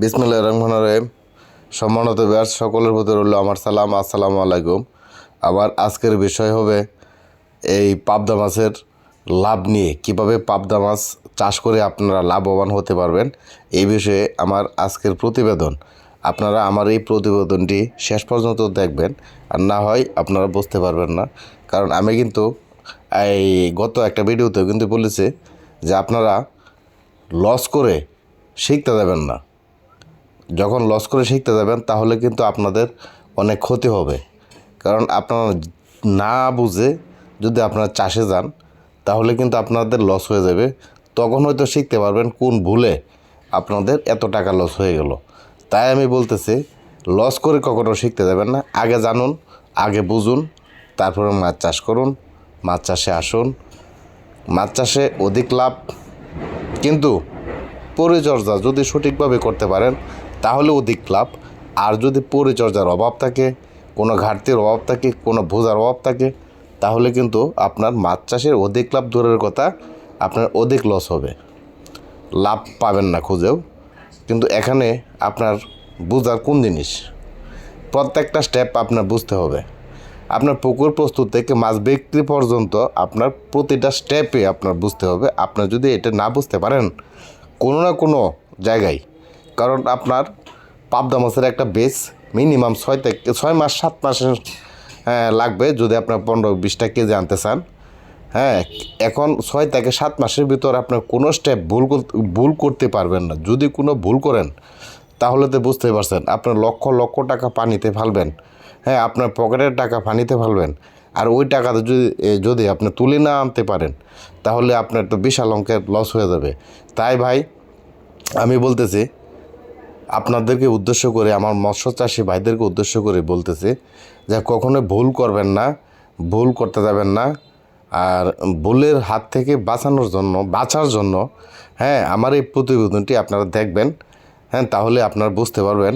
বিসমিল্লা রহমান রহিম। সম্মানিত ব্যাস সকলের প্রতি রইল আমার সালাম, আসসালামু আলাইকুম। আমার আজকের বিষয় হবে এই পাবদা মাছের লাভ নিয়ে। কীভাবে পাবদা মাছ চাষ করে আপনারা লাভবান হতে পারবেন, এই বিষয়ে আমার আজকের প্রতিবেদন। আপনারা আমার এই প্রতিবেদনটি শেষ পর্যন্ত দেখবেন, আর না হয় আপনারা বুঝতে পারবেন না। কারণ আমি কিন্তু এই গত একটা ভিডিওতেও কিন্তু বলেছি যে আপনারা লস করে শিখতে দেবেন না। যখন লস করে শিখতে যাবেন, তাহলে কিন্তু আপনাদের অনেক ক্ষতি হবে। কারণ আপনারা না বুঝে যদি আপনারা চাষে যান, তাহলে কিন্তু আপনাদের লস হয়ে যাবে। তখন হয়তো শিখতে পারবেন কোন ভুলে আপনাদের এত টাকা লস হয়ে গেল। তাই আমি বলতেছি লস করে কখনো শিখতে যাবেন না। আগে জানুন, আগে বুঝুন, তারপরে মাছ চাষ করুন, মাছ চাষে আসুন। মাছ চাষে অধিক লাভ, কিন্তু পরিচর্যা যদি সঠিকভাবে করতে পারেন তাহলে অধিক লাভ। আর যদি পরিচর্যার অভাব থাকে, কোনো ঘাটতির অভাব থাকে, কোনো বোঝার অভাব থাকে, তাহলে কিন্তু আপনার মাছ চাষের অধিক লাভ দূরের কথা, আপনার অধিক লস হবে। লাভ পাবেন না খুঁজেও, কিন্তু এখানে আপনার বোঝার কোন জিনিস? প্রত্যেকটা স্টেপ আপনার বুঝতে হবে। আপনার পুকুর প্রস্তুত থেকে মাছ বিক্রি পর্যন্ত আপনার প্রতিটা স্টেপে আপনার বুঝতে হবে। আপনার যদি এটা না বুঝতে পারেন, কোনো না কোনো জায়গায় কারণ আপনার পাবদা মাছের একটা বেস মিনিমাম ছয় থেকে ছয় মাস সাত মাসের হ্যাঁ, লাগবে যদি আপনার পনেরো বিশটা কেজি আনতে চান। হ্যাঁ এখন ছয় থেকে সাত মাসের ভিতর আপনার কোনো স্টেপ ভুল ভুল করতে পারবেন না। যদি কোনো ভুল করেন তাহলে তো বুঝতে পারছেন আপনার লক্ষ লক্ষ টাকা পানিতে ফেলবেন। হ্যাঁ আপনার পকেটের টাকা পানিতে ফেলবেন। আর ওই টাকাতে যদি যদি আপনি তুলে না আনতে পারেন তাহলে আপনার তো বিশাল অঙ্কের লস হয়ে যাবে। তাই ভাই আমি বলতেছি আপনাদেরকে উদ্দেশ্য করে, আমার মৎস্য চাষি ভাইদেরকে উদ্দেশ্য করে বলতেছি যে কখনো ভুল করবেন না, ভুল করতে যাবেন না। আর ভুলের হাত থেকে বাঁচানোর জন্য, বাঁচার জন্য হ্যাঁ আমার এই প্রতিবেদনটি আপনারা দেখবেন হ্যাঁ তাহলে আপনারা বুঝতে পারবেন।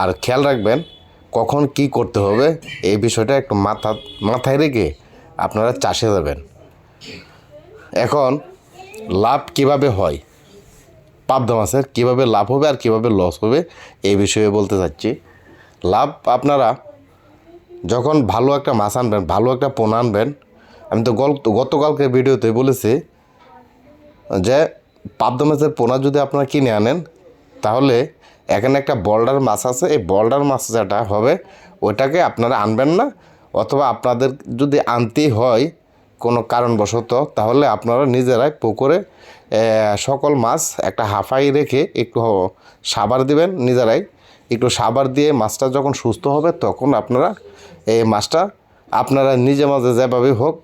আর খেয়াল রাখবেন, কখন কি করতে হবে, এই বিষয়টা একটু মাথা, মাথায় রেখে আপনারা চাষে যাবেন। এখন, লাভ কীভাবে হয়? পাবদা মাছের কীভাবে লাভ হবে আর কীভাবে লস হবে, এই বিষয়ে বলতে চাচ্ছি। লাভ আপনারা যখন ভালো একটা মাছ আনবেন, ভালো একটা পোনা আনবেন, আমি তো গল গতকালকে ভিডিওতে বলেছি যে পাবদা মাছের পোনা যদি আপনারা কিনে আনেন, তাহলে এখানে একটা বল্ডার মাছ আছে, এই বল্ডার মাছ যেটা হবে, ওটাকে আপনারা আনবেন না, অথবা আপনাদের যদি আনতেই হয় কোনো কারণবশত, তাহলে আপনারা নিজেরাই পুকুরে সকল মাছ একটা হাফাই রেখে একটু সাবার দিবেন নিজেরাই। একটু সাবার দিয়ে মাছটা যখন সুস্থ হবে তখন আপনারা এই মাছটা আপনারা নিজে মাঝে যেভাবে হোক,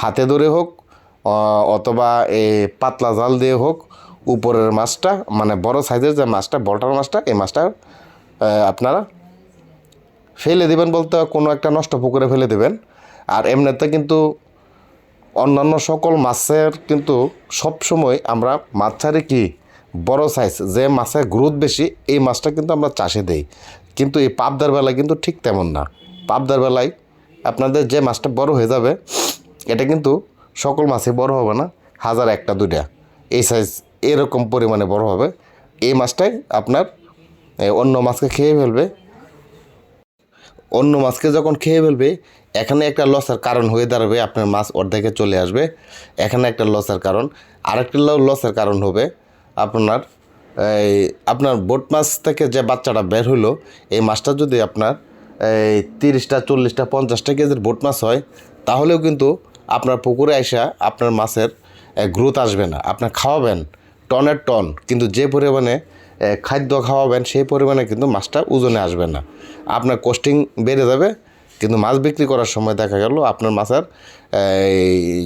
হাতে ধরে হোক অথবা এই পাতলা জাল দিয়ে হোক, উপরের মাছটা মানে বড় সাইজের যে মাছটা বলটার মাছটা, এই মাছটা আপনারা ফেলে দেবেন বলতে কোনো একটা নষ্ট পুকুরে ফেলে দেবেন। আর এমনিতে কিন্তু অন্যান্য সকল মাছের কিন্তু সব সময় আমরা মাছ ছাড়ি কি? বড় সাইজ যে মাছের গ্রোথ বেশি, এই মাছটা কিন্তু আমরা চাষে দেই। কিন্তু এই পাবদার বেলায় কিন্তু ঠিক তেমন না। পাবদার বেলায় আপনাদের যে মাছটা বড় হয়ে যাবে, এটা কিন্তু সকল মাছে বড় হবে না, হাজার একটা দুইটা। এই সাইজ এরকম পরিমাণে বড় হবে। এই মাছটাই আপনার অন্য মাছকে খেয়ে ফেলবে অন্য মাছকে যখন খেয়ে ফেলবে, এখানে একটা লসের কারণ হয়ে দাঁড়াবে, আপনার মাছ অর্ধেকে চলে আসবে। এখানে একটা লসের কারণ। আরেকটা লসের কারণ হবে আপনার, এই আপনার বোট মাছ থেকে যে বাচ্চাটা বের হলো এই মাছটা যদি আপনার, এই তিরিশটা, চল্লিশটা, পঞ্চাশটা কেজির বোট মাছ হয়, তাহলেও কিন্তু আপনার পুকুরে আসা আপনার মাছের গ্রোথ আসবে না। আপনার খাওয়াবেন টনের টন, কিন্তু যে পরিমাণে খাদ্য খাওয়াবেন, সেই পরিমাণে কিন্তু মাছটা ওজনে আসবে না। আপনার কস্টিং বেড়ে যাবে, কিন্তু মাছ বিক্রি করার সময় দেখা গেল আপনার মাছের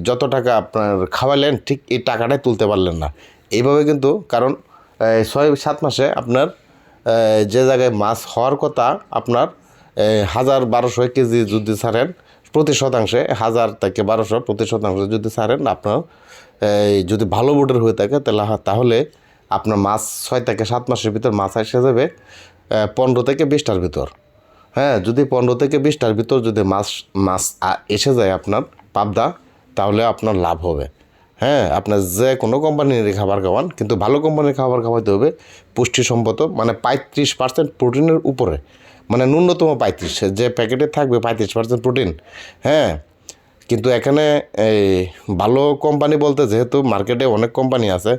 যত টাকা আপনার খাওয়ালেন, ঠিক এই টাকাটাই তুলতে পারলেন না। এইভাবে কিন্তু, কারণ ছয় সাত মাসে আপনার যে জায়গায় মাছ হওয়ার কথা আপনার হাজার বারোশো কেজি যদি ছাড়েন, প্রতি শতাংশে হাজার থেকে বারোশো প্রতি শতাংশে যদি ছাড়েন, আপনার যদি ভালো বোর্ডের হয়ে থাকে তাহলে তাহলে আপনার মাছ ছয় থেকে সাত মাসের ভিতর মাছ এসে যাবে পনেরো থেকে বিশটার ভিতর। হ্যাঁ যদি পনেরো থেকে বিশটার ভিতর যদি মাছ মাছ এসে যায় আপনার পাবদা, তাহলে আপনার লাভ হবে। হ্যাঁ আপনার যে কোনো কোম্পানির খাবার খাওয়ান, কিন্তু ভালো কোম্পানির খাবার খাওয়াতে হবে পুষ্টিসম্মত মানে পঁয়ত্রিশ পার্সেন্ট প্রোটিনের উপরে মানে ন্যূনতম পঁয়ত্রিশ, যে প্যাকেটে থাকবে পঁয়ত্রিশ পার্সেন্ট প্রোটিন হ্যাঁ কিন্তু এখানে এই ভালো কোম্পানি বলতে যেহেতু মার্কেটে অনেক কোম্পানি আছে,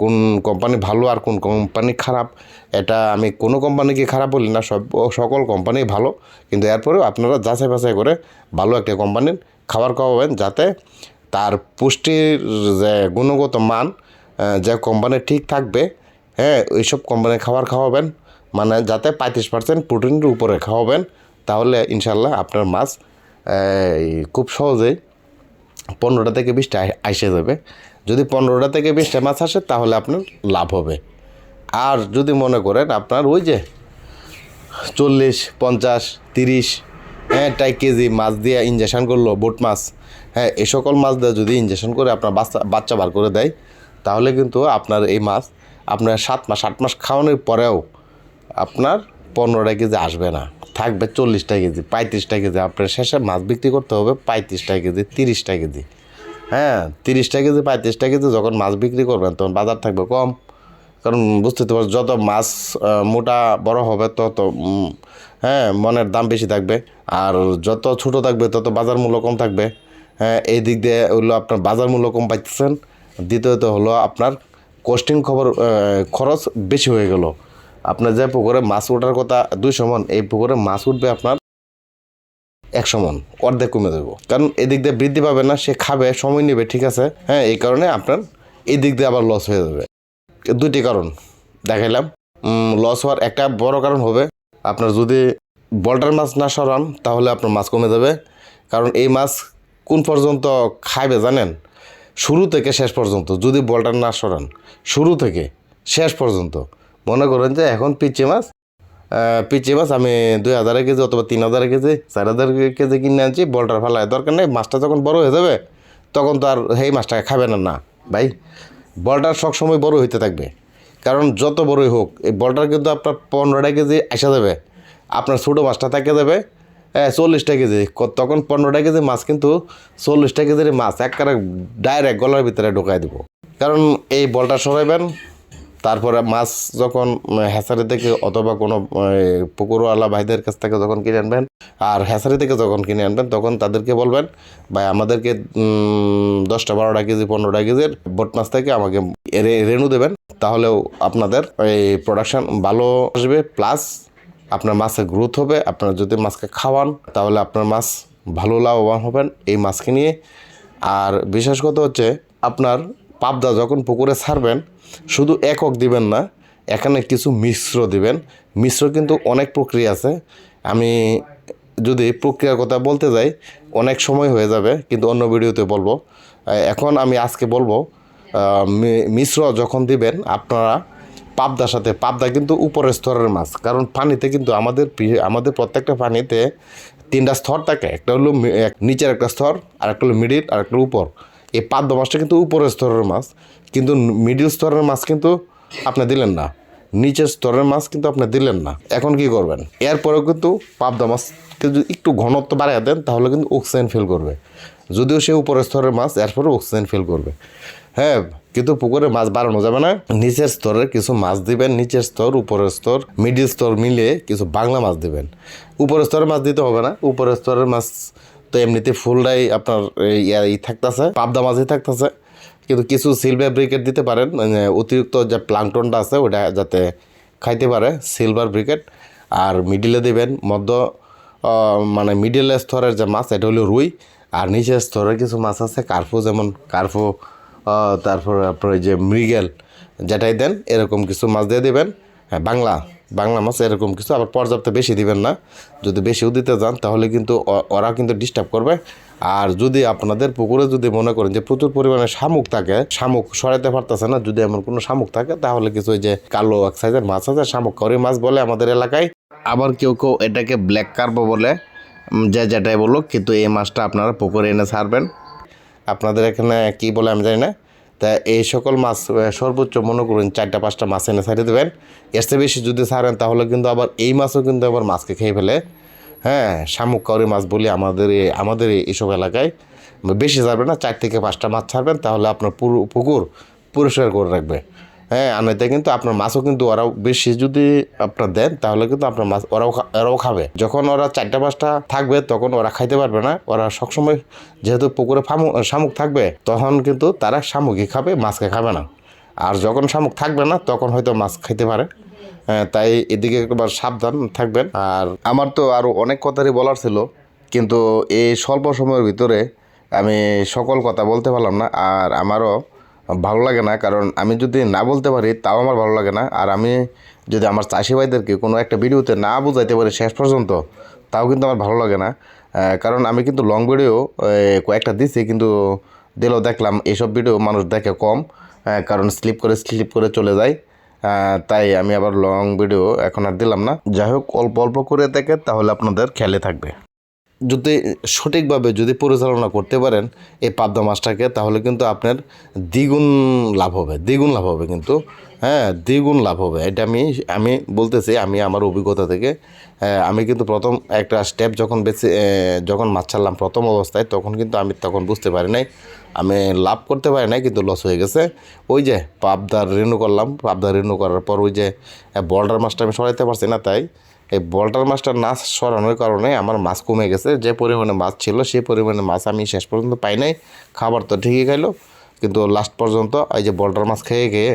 কোন কোম্পানি ভালো আর কোন কোম্পানি খারাপ, এটা আমি কোনো কোম্পানিকে খারাপ বলি না, সব, সকল কোম্পানি ভালো, কিন্তু এরপরেও আপনারা যাচাই বাছাই করে ভালো একটা কোম্পানির খাবার খাওয়াবেন যাতে তার পুষ্টির যে গুণগত মান যে কোম্পানি ঠিক থাকবে হ্যাঁ ওইসব কোম্পানির খাবার খাওয়াবেন মানে যাতে পঁয়ত্রিশ পার্সেন্ট প্রোটিনের উপরে খাওয়াবেন, তাহলে ইনশাল্লাহ আপনার মাছ খুব সহজেই পনেরোটা থেকে বিশটা আইসে যাবে। যদি পনেরোটা থেকে বিশটা মাছ আসে, তাহলে আপনার লাভ হবে। আর যদি মনে করেন আপনার ওই যে চল্লিশ, পঞ্চাশ, তিরিশ হ্যাঁ টাই কেজি মাছ দিয়ে ইঞ্জেকশন করল, বোট মাছ হ্যাঁ এ সকল মাছ দিয়ে যদি ইঞ্জেকশন করে আপনার বাচ্চা বাচ্চা বার করে দেয়, তাহলে কিন্তু আপনার এই মাছ আপনার সাত মাস, আট মাস খাওয়ানোর পরেও আপনার পনেরোটা কেজি আসবে না। থাকবে চল্লিশটা কেজি, পঁয়ত্রিশটা কেজি। আপনার শেষে মাছ বিক্রি করতে হবে পঁয়ত্রিশটা কেজি, তিরিশটা কেজি। হ্যাঁ তিরিশটা কেজি, পঁয়ত্রিশটা কেজি যখন মাছ বিক্রি করবেন তখন বাজার থাকবে কম। কারণ বুঝতে তো যত মাছ মোটা, বড় হবে তত হ্যাঁ মনের দাম বেশি থাকবে। আর যত ছোট থাকবে তত বাজার মূল্য কম থাকবে। হ্যাঁ এই দিক দিয়ে হলো আপনার বাজার মূল্য কম পাইতেছেন। দ্বিতীয়ত হলো আপনার কস্টিং খবর খরচ বেশি হয়ে গেল। আপনার যে পুকুরে মাছ ওঠার কথা দুইশো মন এই পুকুরে মাছ উঠবে আপনার একশো মন অর্ধেক কমে দেবো কারণ এদিক দিয়ে বৃদ্ধি পাবে না, সে খাবে, সময় নেবে, ঠিক আছে? হ্যাঁ এই কারণে আপনার এই দিক দিয়ে আবার লস হয়ে যাবে। দুইটি কারণ দেখাইলাম। লস হওয়ার একটা বড় কারণ হবে, আপনার যদি বল্টার মাছ না সরান, তাহলে আপনার মাছ কমে যাবে। কারণ এই মাছ কোন পর্যন্ত খাইবে জানেন? শুরু থেকে শেষ পর্যন্ত, যদি বল্টার না সরান, শুরু থেকে শেষ পর্যন্ত। মনে করেন যে এখন পিচে মাছ পিচে মাছ আমি দুই হাজার কেজি অথবা তিন হাজার কেজি, চার হাজার কেজি কিনে আনছি, বল্টার ফেলায়। দরকার নেই, মাছটা যখন বড় হয়ে যাবে, তখন তো আর সেই মাছটাকে খাবে না না। ভাই বলটার সবসময় বড় হইতে থাকবে। কারণ যত বড়ই হোক, এই বলটার কিন্তু আপনার পনেরোটা কেজি আসা যাবে। আপনার ছোটো মাছটা থাকে যাবে হ্যাঁ চল্লিশটা কেজি। তখন পনেরোটা কেজি মাছ কিন্তু চল্লিশটা কেজির মাছ, এক একবারে ডাইরেক্ট গলার ভিতরে ঢোকাই দেবো। কারণ এই বলটা সরাইবেন তারপরে মাছ যখন হ্যাচারি থেকে অথবা কোনো পুকুরওয়ালা ভাইদের কাছ থেকে যখন কিনে আনবেন, আর হ্যাচারি থেকে যখন কিনে আনবেন, তখন তাদেরকে বলবেন, ভাই, আমাদেরকে দশটা বারোটা কেজি, পনেরোটা কেজির বোট মাছ থেকে আমাকে রে- রেণু দেবেন। তাহলেও আপনাদের এই প্রোডাকশান ভালো আসবে। প্লাস আপনার মাছের গ্রোথ হবে। আপনারা যদি মাছকে খাওয়ান, তাহলে আপনার মাছ ভালো লাভবান হবেন এই মাছকে নিয়ে। আর বিশেষ কথা হচ্ছে, আপনার পাবদা যখন পুকুরে ছাড়বেন শুধু একক দিবেন না, এখানে কিছু মিশ্র দিবেন। মিশ্র কিন্তু অনেক প্রক্রিয়া আছে। আমি যদি প্রক্রিয়ার কথা বলতে যাই, অনেক সময় হয়ে যাবে, কিন্তু অন্য ভিডিওতে বলব। এখন আমি আজকে বলব মিশ্র যখন দিবেন, আপনারা পাবদার সাথে, পাবদা কিন্তু উপরের স্তরের মাছ, কারণ পানিতে কিন্তু আমাদের আমাদের প্রত্যেকটা পানিতে তিনটা স্তর থাকে, একটা হলো নিচের একটা স্তর আর একটা হলো মিডিল আর একটা উপর। এই পাবদা মাছটা কিন্তু উপরের স্তরের মাছ, কিন্তু মিডিল স্তরের মাছ কিন্তু আপনি দিলেন না। নিচের স্তরের মাছ কিন্তু আপনি দিলেন না। এখন কি করবেন? এরপরেও কিন্তু পাবদা মাছকে যদি একটু ঘনত্ব বাড়িয়ে দেন, তাহলে কিন্তু অক্সিজেন ফিল করবে। যদিও সে উপরের স্তরের মাছ এরপরে অক্সিজেন ফিল করবে। হ্যাঁ কিন্তু পুকুরে মাছ বাড়ানো যাবে না। নিচের স্তরের কিছু মাছ দিবেন, নিচের স্তর, উপরের স্তর মিডিল স্তর মিলিয়ে কিছু বাংলা মাছ দিবেন। উপরের স্তরের মাছ দিতে হবে না, উপরের স্তরের মাছ তো এমনিতে ফুলটাই আপনার এই ইয়া- ই থাকতেছে, পাবদা মাছই থাকতেছে। কিন্তু কিছু সিলভার ব্রিকেট দিতে পারেন মানে অতিরিক্ত যে প্লাংটনটা আছে, ওটা যাতে খাইতে পারে সিলভার ব্রিকেট আর মিডিলে দেবেন মধ্য মানে মিডিল স্তরের যে মাছ, এটা হলো রুই। আর নিচের স্তরের কিছু মাছ আছে কার্ফু যেমন কার্ফু তারপর আপনার যে মৃগেল, যেটাই দেন, এরকম কিছু মাছ দিয়ে দিবেন। হ্যাঁ বাংলা বাংলা মাছ এরকম কিছু, আবার পর্যাপ্ত বেশি দিবেন না। যদি বেশিও দিতে যান, তাহলে কিন্তু ওরা কিন্তু ডিস্টার্ব করবে। আর যদি আপনাদের পুকুরে যদি মনে করেন যে প্রচুর পরিমাণে শামুক থাকে, শামুক সরাইতে পারতেছে না, যদি এমন কোনো শামুক থাকে, তাহলে কিছু ওই যে কালো এক সাইজের মাছ আছে, শামুক করি মাছ বলে আমাদের এলাকায়। আবার কেউ কেউ এটাকে ব্ল্যাক কার্বো বলে যে যেটাই বলুক, কিন্তু এই মাছটা আপনারা পুকুরে এনে ছাড়বেন। আপনাদের এখানে কি বলে আমি জানি না। তা এই সকল মাছ সর্বোচ্চ মনে করুন চারটা, পাঁচটা মাছ এনে ছাড়িয়ে দেবেন। এর চেয়ে বেশি যদি ছাড়েন, তাহলে কিন্তু আবার এই মাছও কিন্তু আবার মাছকে খেয়ে ফেলে। হ্যাঁ শামুক কাউরি মাছ বলি আমাদের আমাদের এই- এইসব এলাকায়। বেশি ছাড়বেন না, চার থেকে পাঁচটা মাছ ছাড়বেন, তাহলে আপনার পুরো পুকুর পরিষ্কার করে রাখবে। হ্যাঁ আর নয়তো কিন্তু আপনার মাছও কিন্তু ওরাও বেশি যদি আপনার দেন তাহলে কিন্তু আপনার মাছ ওরাও ওরাও খাবে। যখন ওরা চারটা পাঁচটা থাকবে তখন ওরা খাইতে পারবে না। ওরা সবসময় যেহেতু পুকুরে ফামু শামুক থাকবে তখন কিন্তু তারা শামুকই খাবে মাছকে খাবে না। আর যখন শামুক থাকবে না তখন হয়তো মাছ খাইতে পারে। হ্যাঁ, তাই এদিকে একবার সাবধান থাকবেন। আর আমার তো আরও অনেক কথারই বলার ছিল কিন্তু এই স্বল্প সময়ের ভিতরে আমি সকল কথা বলতে পারলাম না। আর আমারও ভালো লাগে না, কারণ আমি যদি না বলতে পারি, তাও আমার ভালো লাগে না। আর আমি যদি আমার চাষি ভাইদেরকে কোনো একটা ভিডিওতে না বুঝাইতে পারি শেষ পর্যন্ত, তাও কিন্তু আমার ভালো লাগে না। কারণ আমি কিন্তু লং ভিডিও কয়েকটা দিছি, কিন্তু দিলেও দেখলাম এইসব ভিডিও মানুষ দেখে কম কারণ স্লিপ করে স্লিপ করে চলে যায়। তাই আমি আবার লং ভিডিও এখন আর দিলাম না। যাই হোক, অল্প অল্প করে দেখে তাহলে আপনাদের খেয়ালে থাকবে। যদি সঠিকভাবে যদি পরিচালনা করতে পারেন এই পাবদা মাছটাকে, তাহলে কিন্তু আপনার দ্বিগুণ লাভ হবে, দ্বিগুণ লাভ হবে কিন্তু হ্যাঁ দ্বিগুণ লাভ হবে। এটা আমি আমি বলতেছি, আমি আমার অভিজ্ঞতা থেকে আমি কিন্তু প্রথম একটা স্টেপ যখন বেছে যখন মাছ ছাড়লাম প্রথম অবস্থায়, তখন কিন্তু আমি তখন বুঝতে পারি নাই। আমি লাভ করতে পারি নাই, কিন্তু লস হয়ে গেছে। ওই যে পাবদার রেনু করলাম পাবদার রেনু করার পর ওই যে বল্ডার মাছটা আমি সরাইতে পারছি না, তাই এই বল্টার মাছটা না সরানোর কারণে আমার মাছ কমে গেছে। যে পরিমাণে মাছ ছিল সেই পরিমাণে মাছ আমি শেষ পর্যন্ত পাই নাই। খাবার তো ঠিকই খাইলো, কিন্তু লাস্ট পর্যন্ত এই যে বল্টার মাছ খেয়ে খেয়ে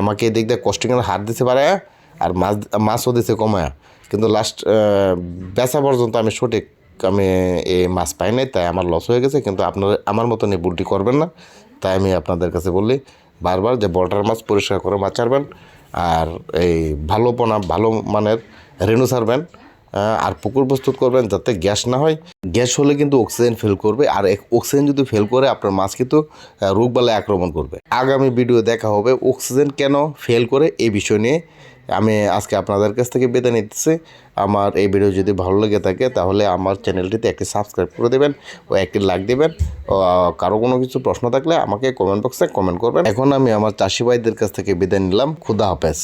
আমাকে এদিক দিয়ে কস্টিংয়ের হাত দিতে পারে আর মাছ, মাছও দিতে কমায়। কিন্তু লাস্ট বেচা পর্যন্ত আমি সঠিক আমি এই মাছ পাই নাই, তাই আমার লস হয়ে গেছে। কিন্তু আপনারা, আমার মতন এই ভুলটি করবেন না। তাই আমি আপনাদের কাছে বলি বারবার যে বল্টার মাছ পরিষ্কার করে মাছ ছাড়বেন, আর এই ভালো পোনা ভালো মানের ছাড়বেন আহ, আর পুকুর প্রস্তুত করবেন যাতে গ্যাস না হয়। গ্যাস হলে কিন্তু অক্সিজেন ফেল করবে আর অক্সিজেন যদি ফেল করে আপনার মাছ কিন্তু রোগ বালায় আক্রমণ করবে। আগামী ভিডিও দেখা হবে অক্সিজেন কেন ফেল করে এই বিষয় নিয়ে আমি আজকে আপনাদের কাছ থেকে বেঁধে নিতেছি। আমার এই ভিডিও যদি ভালো লেগে থাকে তাহলে আমার চ্যানেলটিতে একটি সাবস্ক্রাইব করে দেবেন ও একটি লাইক দেবেন। ও কারও কোনো কিছু প্রশ্ন থাকলে আমাকে কমেন্ট বক্সে কমেন্ট করবেন। এখন আমি আমার চাষি ভাইদের কাছ থেকে বিদায় নিলাম। খুদা হাফেজ।